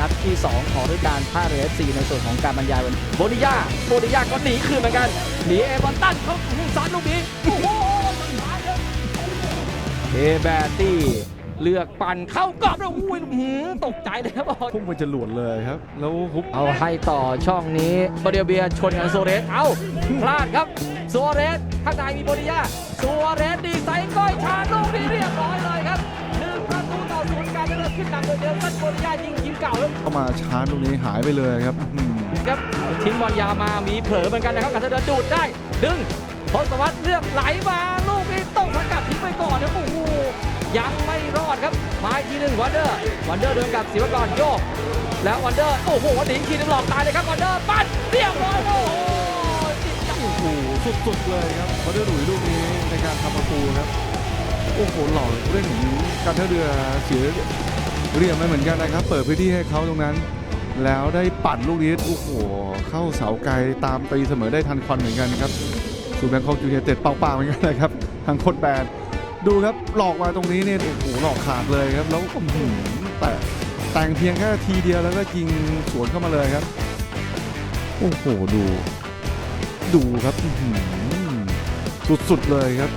นัดที่ 2 ของฤดูกาลท่าเรือ FC ในส่วนของการบรรยายวันโบนิยาโบนิยาก็หนีคืนเหมือนกันหนีเอเวอร์ตันเขาซัดลูกนี้โอ้โหเอแบตตี้เลือกปั่นเข้ากรอบแล้วอุ้ยอื้อหือตกใจเลยครับบอลพุ่งไปจรวดเลยครับ แล้วฮุบเอาให้ต่อช่องนี้โบเดียเบียชนกันโซเรส เอาพลาดครับ โซเรสข้างในมีโบเดียโซเรสดีไซน์ก้อยชาลูกนี้ ขึ้นนำโดยเดลตันโบเดียยิงทีมเก่าแล้วเข้ามาชาร์จตรงนี้หายไปเลยครับอื้อหือครับทิ้งบอลยาวมามีเผลอเหมือนกันนะครับการเดินดูดได้ ดึงทศวรรษเลือกไหลมาลูกนี้ต้องสกัดทิ้งไปก่อนนะโอ้โหยังไม่รอดครับมาอีกทีหนึ่งวันเดอร์วันเดอร์เดินกับศิวกรโยก แล้ววันเดอร์โอ้โหหนีอีกทีหนึงหลอกตายเลยครับวันเดอร์ปั้นเรียบร้อยโอ้โหจิตใจโอ้โหสุดๆเลยครับเขาได้หลุยลูกนี้ในการทำประตูครับ โอ้โหหล่อเล่นของการท่าเรือเสีย เรียมไปเหมือนกันนะครับ เปิดพื้นที่ให้เขาตรงนั้น แล้วได้ปั่นลูกนี้โอ้โหเข้าเสาไกลตามตีเสมอได้ทันควันเหมือนกันครับสูแบงคอกยูเนเต็ดเปล่าๆเหมือนกันนะครับทางโคตรแบนดูครับหลอกมาตรงนี้เนี่ยโอ้โหหลอกขาดเลยครับ แล้วอื้อหือแต่แต่งเพียงแค่ทีเดียวแล้วก็ยิงสวนเข้ามาเลยครับโอ้โหดู ดูครับอื้อหือสุดๆเลยครับ